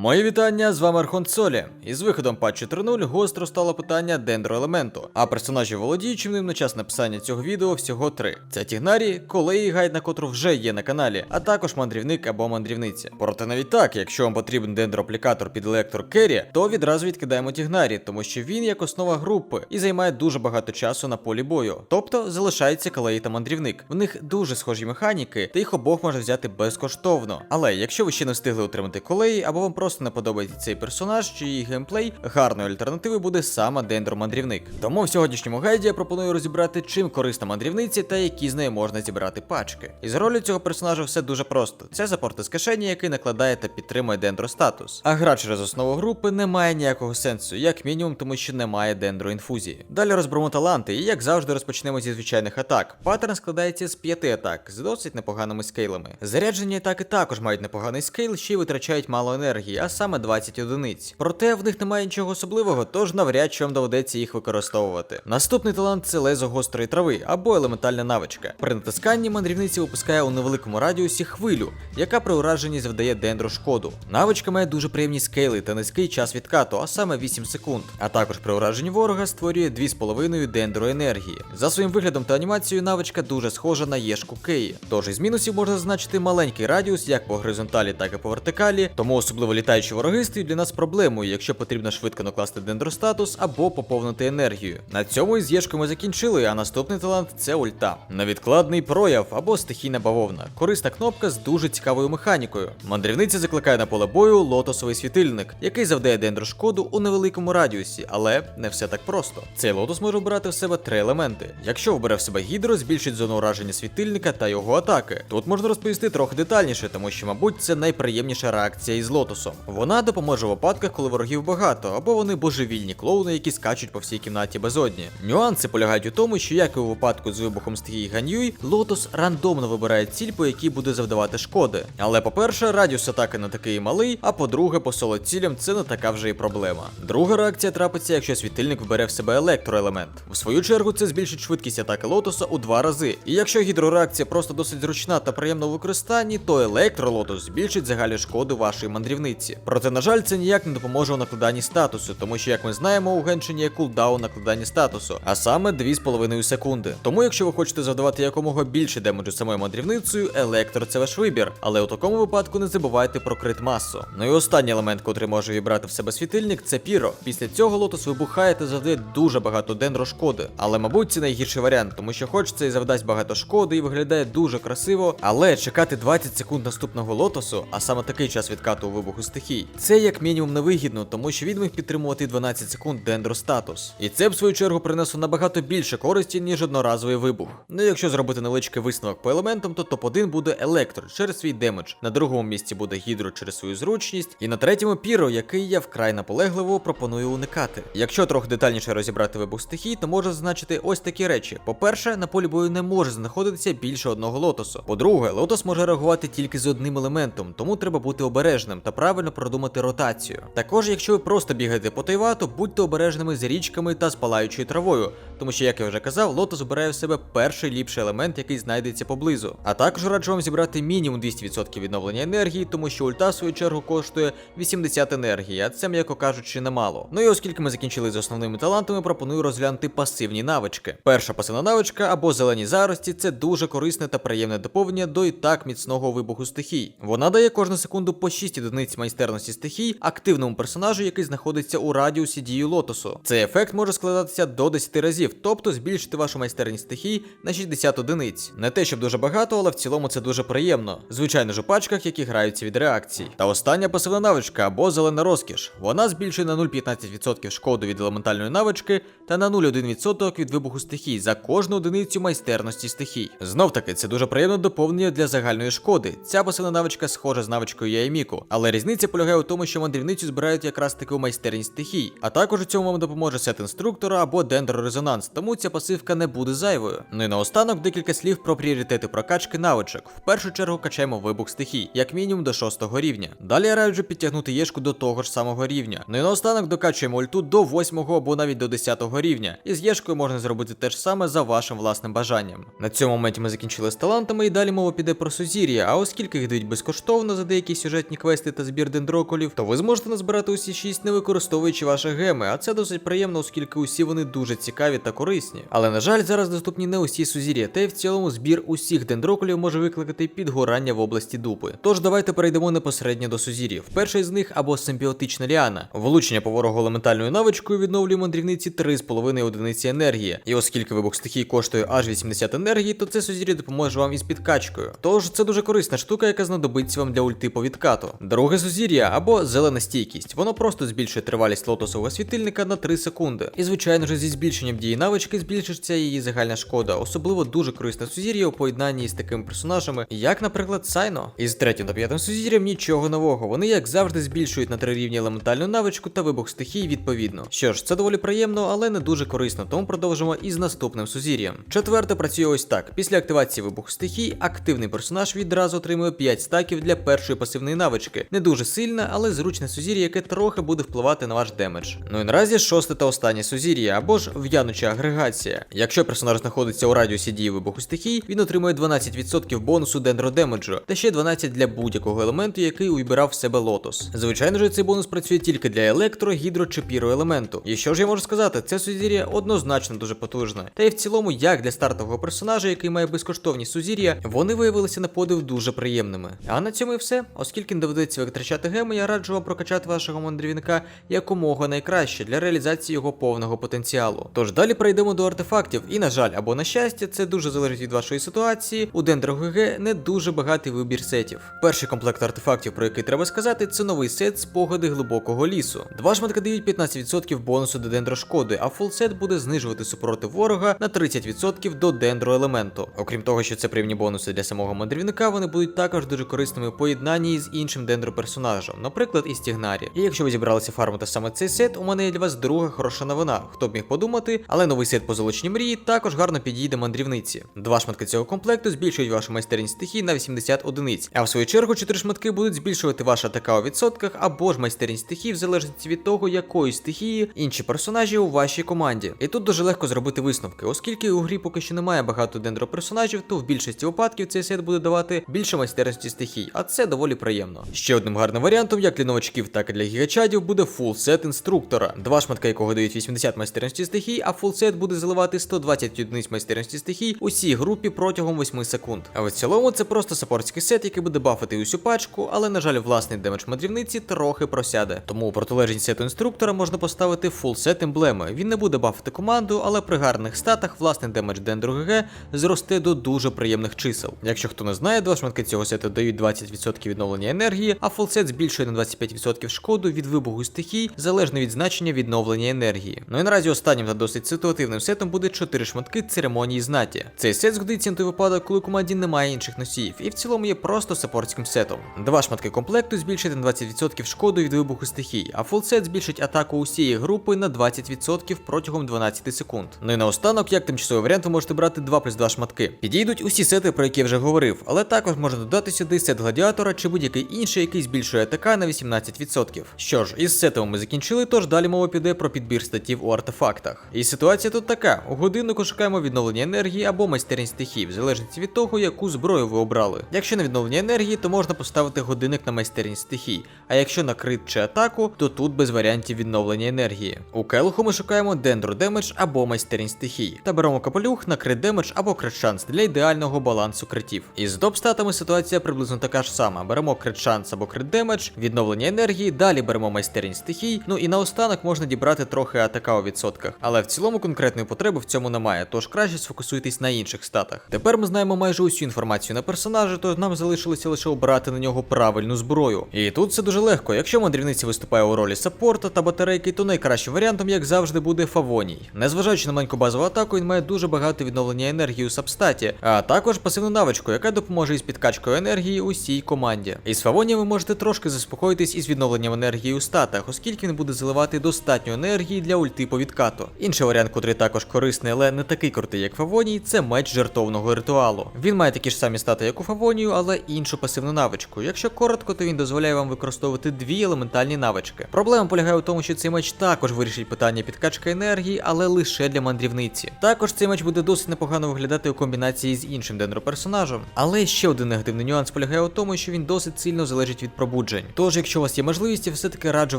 Мої вітання, з вами Архон Солі. Із виходом патчу 3.0 гостро стало питання дендроелементу, а персонажі володіючим ним на час написання цього відео всього три: це Тігнарі, Колеї, гайд на котру вже є на каналі, а також мандрівник або мандрівниця. Проте навіть так, якщо вам потрібен дендроаплікатор під електор Керрі, то відразу відкидаємо Тігнарі, тому що він як основа групи і займає дуже багато часу на полі бою. Тобто залишається Колеї та мандрівник. В них дуже схожі механіки, та їх обох можна взяти безкоштовно. Але якщо ви ще не встигли отримати колеї, або вам просто не подобається цей персонаж чи її геймплей, гарною альтернативою буде саме Дендро-мандрівник. Тому в сьогоднішньому гайді я пропоную розібрати, чим корисна мандрівниця та які з неї можна зібрати пачки. І з ролі цього персонажа все дуже просто: це запорт із кишені, який накладає та підтримує дендро статус. А гра через основу групи не має ніякого сенсу, як мінімум, тому що немає дендро інфузії. Далі розберемо таланти, і як завжди розпочнемо зі звичайних атак. Паттерн складається з п'яти атак з досить непоганими скейлами. Заряджені атаки також мають непоганий скейл, ще й витрачають мало енергії, а саме 20 одиниць. Проте в них немає нічого особливого, тож навряд чи вам доведеться їх використовувати. Наступний талант це лезо гострої трави або елементальна навичка. При натисканні мандрівниці випускає у невеликому радіусі хвилю, яка при ураженні завдає дендру шкоду. Навичка має дуже приємні скейли та низький час відкату, а саме 8 секунд. А також при ураженні ворога створює 2,5 дендру енергії. За своїм виглядом та анімацією навичка дуже схожа на єшку Кеї. Тож із мінусів можна зазначити маленький радіус як по горизонталі, так і по вертикалі, тому особливо літаючі вороги стають для нас проблемою, якщо потрібно швидко накласти дендростатус або поповнити енергію. На цьому із єшкою ми закінчили, а наступний талант це ульта. Невідкладний прояв або стихійна бавовна. Корисна кнопка з дуже цікавою механікою. Мандрівниця закликає на поле бою лотосовий світильник, який завдає дендрошкоду у невеликому радіусі, але не все так просто. Цей лотос може обирати в себе три елементи. Якщо вбере в себе гідро, збільшить зону ураження світильника та його атаки. Тут можна розповісти трохи детальніше, тому що, мабуть, це найприємніша реакція із лотосом. Вона допоможе в випадках, коли ворогів багато, або вони божевільні клоуни, які скачуть по всій кімнаті безодні. Нюанси полягають у тому, що як і у випадку з вибухом стихії Ганьюй, лотос рандомно вибирає ціль, по якій буде завдавати шкоди. Але по-перше, радіус атаки не такий малий, а по-друге, по соло цілям це не така вже і проблема. Друга реакція трапиться, якщо світильник вбере в себе електроелемент. В свою чергу це збільшить швидкість атаки лотоса у два рази. І якщо гідрореакція просто досить зручна та приємна у використанні, то електролотос збільшить загальну шкоду вашої мандрівниці. Проте, на жаль, це ніяк не допоможе у накладанні статусу, тому що, як ми знаємо, у Геншині є кулдаун накладання статусу, а саме 2,5 секунди. Тому, якщо ви хочете завдавати якомога більше демеджу самою мандрівницею, електро це ваш вибір. Але у такому випадку не забувайте про крит масу. Ну і останній елемент, котрий може вібрати в себе світильник, це піро. Після цього лотос вибухає та завдає дуже багато дендро шкоди. Але, мабуть, це найгірший варіант, тому що хоч це і завдасть багато шкоди і виглядає дуже красиво, але чекати 20 секунд наступного лотосу, а саме такий час відкату у вибуху стихій, це як мінімум невигідно, тому що він міг підтримувати 12 секунд дендро статус. І це в свою чергу принесло набагато більше користі, ніж одноразовий вибух. Ну якщо зробити невеличкий висновок по елементам, то топ-1 буде електро через свій демедж, на другому місці буде гідро через свою зручність, і на третьому піро, який я вкрай наполегливо пропоную уникати. Якщо трохи детальніше розібрати вибух стихій, то можна зазначити ось такі речі: по-перше, на полі бою не може знаходитися більше одного лотосу. По-друге, лотос може реагувати тільки з одним елементом, тому треба бути обережним та правильно продумати ротацію. Також, якщо ви просто бігаєте по тайвату, будьте обережними з річками та з палаючою травою, тому що, як я вже казав, лотос обирає в себе перший ліпший елемент, який знайдеться поблизу. А також раджу вам зібрати мінімум 200% відновлення енергії, тому що ульта в свою чергу коштує 80 енергії, а це, м'яко кажучи, немало. Ну і оскільки ми закінчили з основними талантами, пропоную розглянути пасивні навички. Перша пасивна навичка або зелені зарості це дуже корисне та приємне доповнення до і так міцного вибуху стихій. Вона дає кожну секунду по 6 одиниць майстерності стихій активному персонажу, який знаходиться у радіусі дії лотосу. Цей ефект може складатися до 10 разів, тобто збільшити вашу майстерність стихій на 60 одиниць. Не те, щоб дуже багато, але в цілому це дуже приємно. Звичайно ж у пачках, які граються від реакцій. Та остання пасивна навичка або зелена розкіш. Вона збільшує на 0,15% шкоду від елементальної навички та на 0,1% від вибуху стихій за кожну одиницю майстерності стихій. Знов таки, це дуже приємне доповнення для загальної шкоди. Ця пасивна навичка схожа з навичкою Яйміку, але різниця полягає у тому, що мандрівницю збирають якраз таки у майстерність стихій. А також у цьому вам допоможе сет інструктора або дендрорезонанс, тому ця пасивка не буде зайвою. Ну і наостанок декілька слів про пріоритети прокачки навичок. В першу чергу качаємо вибух стихій, як мінімум до 6 рівня. Далі я раджу підтягнути єшку до того ж самого рівня. Ну і наостанок докачуємо ульту до 8 або навіть до 10 рівня. І з єшкою можна зробити те ж саме за вашим власним бажанням. На цьому моменті ми закінчили з талантами, і далі мова піде про сузір'я. А оскільки їх дають безкоштовно за деякі сюжетні квести та збір набір дендроколів, то ви зможете назбирати усі 6, не використовуючи ваші геми, а це досить приємно, оскільки усі вони дуже цікаві та корисні. Але на жаль, зараз доступні не усі сузір'я, та й в цілому збір усіх дендроколів може викликати підгорання в області дупи. Тож давайте перейдемо непосередньо до сузір'їв. Перший з них або симбіотична ліана. Влучення по ворогу елементальною навичкою відновлює мандрівниці 3,5 одиниці енергії. І оскільки вибух стихій коштує аж 80 енергії, то це сузір'я допоможе вам із підкачкою. Тож це дуже корисна штука, яка знадобиться вам для ульти по відкату. Друге сузір'я або зелена стійкість. Воно просто збільшує тривалість лотосового світильника на 3 секунди. І звичайно ж, зі збільшенням дії навички збільшиться її загальна шкода. Особливо дуже корисне сузір'я у поєднанні з такими персонажами, як, наприклад, Сайно. Із третім та п'ятим сузір'ям нічого нового. Вони, як завжди, збільшують на три рівні елементальну навичку та вибух стихій відповідно. Що ж, це доволі приємно, але не дуже корисно, тому продовжимо із наступним сузір'ям. Четверте працює ось так: після активації вибуху стихій, активний персонаж відразу отримує 5 стаків для першої пасивної навички. Не дуже сильна, але зручне сузір'я, яке трохи буде впливати на ваш демедж. Ну і наразі шосте та останнє сузір'я або ж в'януча агрегація. Якщо персонаж знаходиться у радіусі дії вибуху стихій, він отримує 12% бонусу дендродемеджу та ще 12 для будь-якого елементу, який увібрав в себе лотос. Звичайно ж, цей бонус працює тільки для електро, гідро чи піроелементу. І що ж я можу сказати, це сузір'я однозначно дуже потужне. Та й в цілому, як для стартового персонажа, який має безкоштовні сузір'я, вони виявилися на подив дуже приємними. А на цьому і все. Оскільки не доведеться витрачати геми, я раджу вам прокачати вашого мандрівника якомога найкраще для реалізації його повного потенціалу. Тож далі перейдемо до артефактів, і на жаль, або на щастя, це дуже залежить від вашої ситуації. У Дендро ГГ не дуже багатий вибір сетів. Перший комплект артефактів, про який треба сказати, це новий сет спогади глибокого лісу. Два шматки дають 15% бонусу до дендрошкоди, а фулсет буде знижувати супротив ворога на 30% до дендроелементу. Окрім того, що це приємні бонуси для самого мандрівника, вони будуть також дуже корисними у поєднанні з іншим дендроперсонажем, наприклад, із Тігнарі. І якщо ви зібралися фармити саме цей сет, у мене є для вас друга хороша новина. Хто б міг подумати, але новий сет по золочній мрії також гарно підійде мандрівниці. Два шматки цього комплекту збільшують вашу майстерність стихій на 80 одиниць, а в свою чергу чотири шматки будуть збільшувати ваша АТК у відсотках або ж майстерність стихій в залежності від того, якої стихії інші персонажі у вашій команді. І тут дуже легко зробити висновки, оскільки у грі поки що немає багато дендроперсонажів, то в більшості випадків цей сет буде давати більше майстерності стихій, а це доволі приємно. Ще одним гарним варіантом, як для новачків, так і для гігачадів, буде фул сет інструктора, два шматка якого дають 80 майстерності стихій, а фул сет буде заливати 120 одиниць майстерності стихій усій групі протягом 8 секунд. А в цілому це просто саппортський сет, який буде бафати усю пачку, але на жаль, власний демедж мандрівниці трохи просяде. Тому у протилежність сету інструктора можна поставити фул сет емблеми. Він не буде бафати команду, але при гарних статах власний демедж Дендро ГГ зросте до дуже приємних чисел. Якщо хто не знає, два шматки цього сету дають 20% відновлення енергії, а фулсет збільшує на 25% шкоду від вибуху стихій, залежно від значення відновлення енергії. Ну і наразі останнім та досить ситуативним сетом буде 4 шматки церемонії знаті. Цей сет згодиться на той випадок, коли команді немає інших носіїв, і в цілому є просто саппортським сетом. Два шматки комплекту збільшить на 20% шкоду від вибуху стихій, а фулсет збільшить атаку усієї групи на 20% протягом 12 секунд. Ну і наостанок, як тимчасовий варіант, ви можете брати 2 плюс 2 шматки. Підійдуть усі сети, про які я вже говорив, але також можна додати сюди сет гладіатора чи будь-який інший, який збільшує АТК на 18%. Що ж, із сетами ми закінчили, тож далі мова піде про підбір статів у артефактах. І ситуація тут така: у годиннику шукаємо відновлення енергії або майстерність стихій, в залежності від того, яку зброю ви обрали. Якщо на відновлення енергії, то можна поставити годинник на майстерність стихій, а якщо на крит чи атаку, то тут без варіантів відновлення енергії. У келуху ми шукаємо дендро демедж або майстерність стихій, та беремо капелюх на крит демедж або крит шанс для ідеального балансу критів. Із доп статами ситуація приблизно така ж сама. Беремо крит шанс або крит демедж, відновлення енергії, далі беремо майстерність стихій. Ну і наостанок можна дібрати трохи АТК у відсотках. Але в цілому конкретної потреби в цьому немає, тож краще сфокусуйтесь на інших статах. Тепер ми знаємо майже усю інформацію на персонажа, тож нам залишилося лише обрати на нього правильну зброю. І тут все дуже легко. Якщо мандрівниця виступає у ролі саппорта та батарейки, то найкращим варіантом, як завжди, буде Фавоній. Незважаючи на маленьку базову атаку, він має дуже багато відновлення енергії у сабстаті, а також пасивну навичку, яка допоможе із підкачкою енергії усій команді. Із Фавонієм ви можете трошки заспокоїтись із відновленням енергії у статах, оскільки він буде заливати достатньо енергії для ульти по відкату. Інший варіант, котрий також корисний, але не такий крутий, як Фавоній, це меч жертовного ритуалу. Він має такі ж самі стати, як у Фавонію, але іншу пасивну навичку. Якщо коротко, то він дозволяє вам використовувати дві елементальні навички. Проблема полягає у тому, що цей меч також вирішить питання підкачки енергії, але лише для мандрівниці. Також цей меч буде досить непогано виглядати у комбінації з іншим дендроперсонажем. Але ще один негативний нюанс полягає у тому, що він досить сильно залежить від пробуджень. Тож, якщо у вас є можливість, я все-таки раджу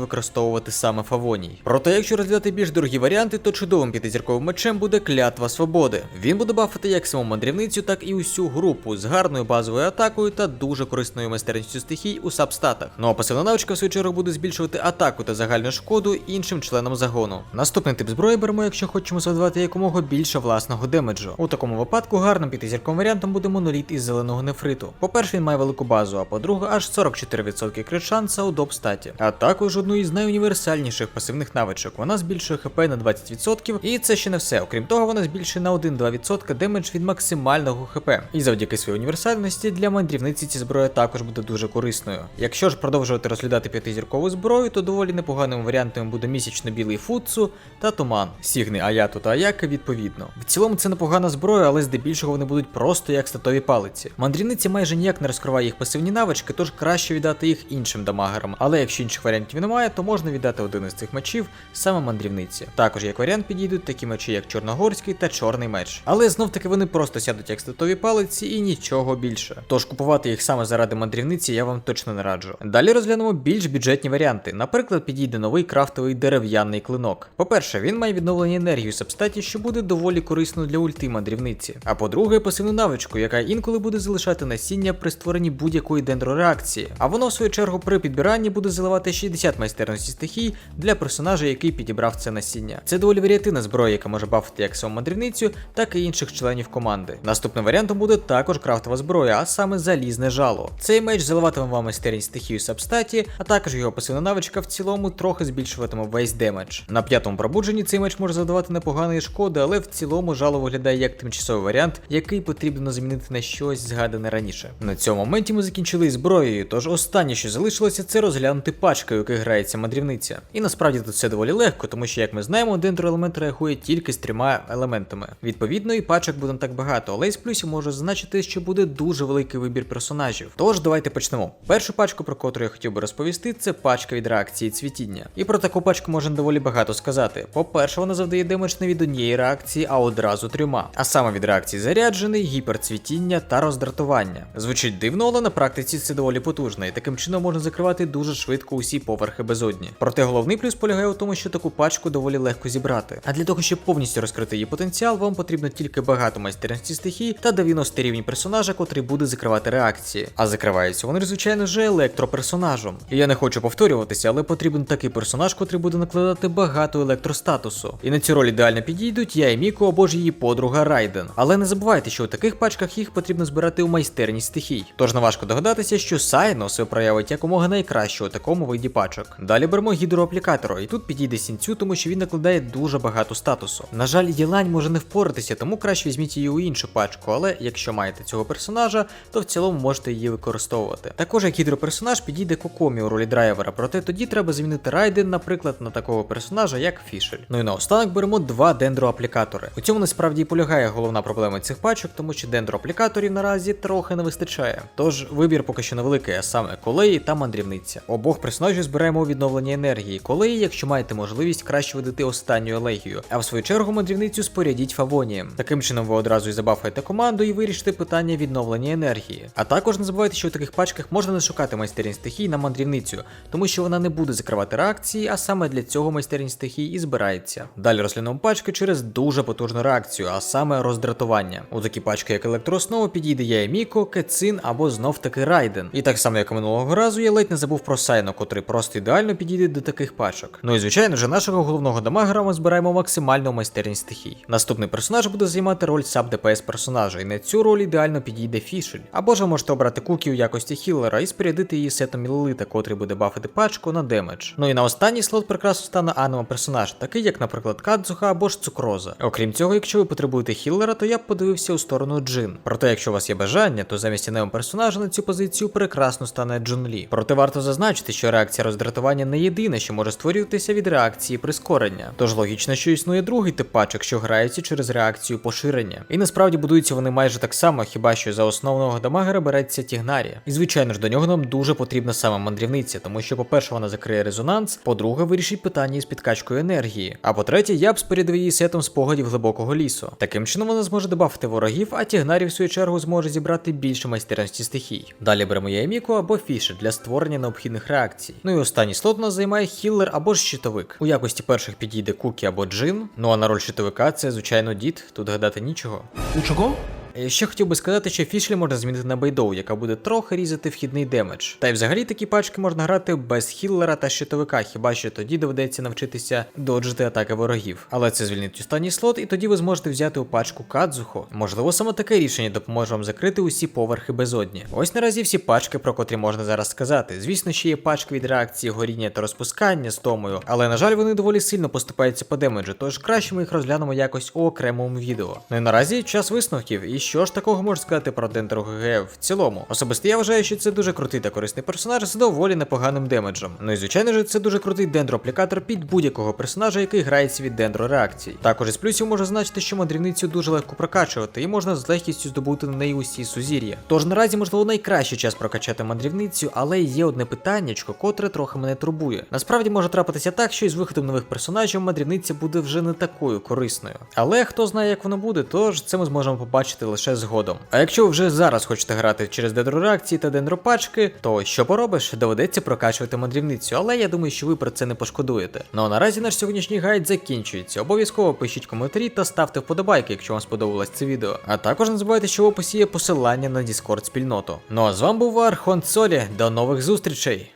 використовувати саме Фавоній. Проте, якщо розглядати більш дорогі варіанти, то чудовим п'ятизірковим мечем буде клятва свободи. Він буде бафати як саму мандрівницю, так і усю групу з гарною базовою атакою та дуже корисною майстерністю стихій у сабстатах. Ну а пасивна навичка в свою чергу буде збільшувати атаку та загальну шкоду іншим членам загону. Наступний тип зброї беремо, якщо хочемо завдавати якомога більше власного демеджу. У такому випадку гарним п'ятизірковим варіантом буде моноліт із зеленого нефриту. По-перше, він має велику базу, а по-друге, аж 44% крит шанса у доп статі. А також одну із найуніверсальніших пасивних навичок. Вона збільшує хп на 20%, і це ще не все. Окрім того, вона збільшує на 1-2% демедж від максимального хп. І завдяки своїй універсальності для мандрівниці ця зброя також буде дуже корисною. Якщо ж продовжувати розглядати п'ятизіркову зброю, то доволі непоганим варіантом буде місячно-білий футсу та туман. Сігни Аяту та Аяка відповідно. В цілому це непогана зброя, але здебільшого вони будуть просто як статові палиці. Мандрівниця майже ніяк не розкриває їх пасивні навички, тож краще віддати їх іншим дамагерам. Але якщо інших варіантів немає, то можна віддати один із цих мечів саме мандрівниці. Також як варіант підійдуть такі мечі, як Чорногорський та Чорний меч. Але знов таки вони просто сядуть як статові палиці і нічого більше. Тож купувати їх саме заради мандрівниці я вам точно не раджу. Далі розглянемо більш бюджетні варіанти. Наприклад, підійде новий крафтовий дерев'яний клинок. По-перше, він має відновлення енергії в сабстаті, що буде доволі корисно для ульти мандрівниці. А по-друге, пасивну навичку, яка інколи буде залишати насіння при створенні будь-якої дендрореакції. А воно, в свою чергу, при підбиранні буде заливати 60 майстерності стихій для персонажа, який підібрав це насіння. Це доволі варіативна зброя, яка може бафити як саму мандрівницю, так і інших членів команди. Наступним варіантом буде також крафтова зброя, а саме залізне жало. Цей меч заливатиме вам майстерність стихію сабстаті, а також його пасивна навичка в цілому трохи збільшуватиме весь демедж. На п'ятому пробудженні цей меч може завдавати непоганої шкоди, але в цілому жало виглядає як тимчасовий варіант, який потрібно замінити на щось згадане раніше. На цьому моменті ми закінчили зброєю, тож останнє, що залишилося, це розглянути пачка, у яких грається мандрівниця. І насправді тут все доволі легко, тому що, як ми знаємо, дендроелемент реагує тільки з трьома елементами. Відповідно, і пачок буде не так багато, але із плюсів можу зазначити, що буде дуже великий вибір персонажів. Тож давайте почнемо. Першу пачку, про котру я хотів би розповісти, це пачка від реакції цвітіння. І про таку пачку можна доволі багато сказати. По-перше, вона завдає демедж не від однієї реакції, а одразу трьома. А саме від реакції заряджений, гіперцвітіння та роздратування. Звучить дивно, але на практиці це доволі потужно, і таким чином можна закривати дуже швидко усі поверхи безодні. Проте головний плюс полягає у тому, що таку пачку доволі легко зібрати. А для того, щоб повністю розкрити її потенціал, вам потрібно тільки багато майстерності стихій та 90 рівень персонажа, котрий буде закривати реакції. А закриваються вони, звичайно, же електроперсонажем. І я не хочу повторюватися, але потрібен такий персонаж, котрий буде накладати багато електростатусу. І на цю роль ідеально підійдуть я і Міко або ж її подруга Райден. Але не забувайте, що у таких пачках їх потрібно збирати у майстерність стихій. Тож не важко догадатися, що Сайно себе проявить якомога найкраще у такому виді пачок. Далі беремо гідроаплікатора, і тут підійде сінцю, тому що він накладає дуже багато статусу. На жаль, Єлань може не впоратися, тому краще візьміть її у іншу пачку, але якщо маєте цього персонажа, то в цілому можете її використовувати. Також як гідроперсонаж підійде Кокомі у ролі драйвера, проте тоді треба замінити Райден, наприклад, на такого персонажа, як Фішель. Ну і наостанок беремо два дендроаплікатори. У цьому насправді і полягає головна проблема цих пачок, тому що дендроаплікаторів наразі трохи не вистачає. Тож вибір поки що невеликий, а саме колеї та мандрівниця. Обох персонажів збираємо у відновлення енергії. Колеї, якщо маєте можливість, краще видати останню елегію, а в свою чергу мандрівницю спорядіть фавонієм. Таким чином ви одразу і забафаєте команду і вирішите питання відновлення енергії. А також не забувайте, що у таких пачках можна не шукати майстерність стихій на мандрівницю, тому що вона не буде закривати реакції, а саме для цього майстерність стихій і збирається. Далі розглянемо пачки через дуже потужну реакцію, а саме роздратування. У такі пачки, як електрооснову, підійде Яеміко, Кецин або знов таки Райден. І так само, як і минулого разу, я ледь не забув про Сайно, котрий просто ідеально підійде до таких пачок. Ну і звичайно ж, нашого головного дамагера ми збираємо максимальну майстерність стихій. Наступний персонаж буде займати роль саб ДПС персонажа, і на цю роль ідеально підійде Фішель. Або ж можете обрати кукі у якості хіллера і спорядити її сетом мілолита, котрий буде бафити пачку на демедж. Ну і на останній слот прекрасно стане аниме персонаж, такий як, наприклад, Кадзуха або ж Цукроза. Окрім цього, якщо ви потребуєте хіллера, то я б подивився у сторону Джин. Проте, якщо у вас є бажання, то замість анемо персонажа на цю позицію прекрасно стане Джун Лі. Проте варто зазначити, що реакція роздратування не єдине, що може створюватися від реакції прискорення. Тож логічно, що існує другий тип пачок, що граються через реакцію поширення. І насправді будуються вони майже так само, хіба що за основного дамагера береться Тігнарія. І звичайно ж до нього нам дуже потрібна саме мандрівниця, тому що, по-перше, вона закриє резонанс, по-друге, вирішить питання із підкачкою енергії. А по-третє, я б спорядив її сетом спогадів глибокого лісу. Таким чином вона зможе дебафити ворогів, а Тігнарі в свою чергу зможе зібрати більше майстерності стихій. Далі беремо Яеміку або Фіш. Найважливіше для створення необхідних реакцій. Ну і останній слот у нас займає хіллер або ж щитовик. У якості перших підійде Кукі або Джин. Ну а на роль щитовика це звичайно дід, тут гадати нічого. У чого? Е, Ще хотів би сказати, що фішлі можна змінити на бейдоу, яка буде трохи різати вхідний демедж. Та й взагалі такі пачки можна грати без хіллера та щитовика, хіба що тоді доведеться навчитися доджити атаки ворогів. Але це звільнить останній слот, і тоді ви зможете взяти у пачку Кадзухо. Можливо, саме таке рішення допоможе вам закрити усі поверхи безодні. Ось наразі всі пачки, про котрі можна зараз сказати. Звісно, ще є пачки від реакції горіння та розпускання з томою, але на жаль, вони доволі сильно поступаються по демеджу, тож краще ми їх розглянемо якось у окремому відео. Ну і наразі час висновків. І що ж такого можна сказати про Дендро ГГ в цілому? Особисто я вважаю, що це дуже крутий та корисний персонаж з доволі непоганим демеджем. Ну і звичайно ж, це дуже крутий дендроаплікатор під будь-якого персонажа, який грається від дендро реакцій. Також із плюсів можна значити, що мандрівницю дуже легко прокачувати, і можна з легкістю здобути на неї усі сузір'я. Тож наразі, можливо, найкращий час прокачати мандрівницю, але є одне питаннячко, котре трохи мене турбує. Насправді може трапитися так, що із виходом нових персонажів мандрівниця буде вже не такою корисною. Але хто знає, як воно буде, тож це ми зможемо побачити лише згодом. А якщо ви вже зараз хочете грати через дендро-реакції та дендропачки, то що поробиш, доведеться прокачувати мандрівницю, але я думаю, що ви про це не пошкодуєте. Ну а наразі наш сьогоднішній гайд закінчується. Обов'язково пишіть коментарі та ставте вподобайки, якщо вам сподобалось це відео. А також не забувайте, що в описі є посилання на Discord спільноту. Ну а з вами був Архон Солі. До нових зустрічей!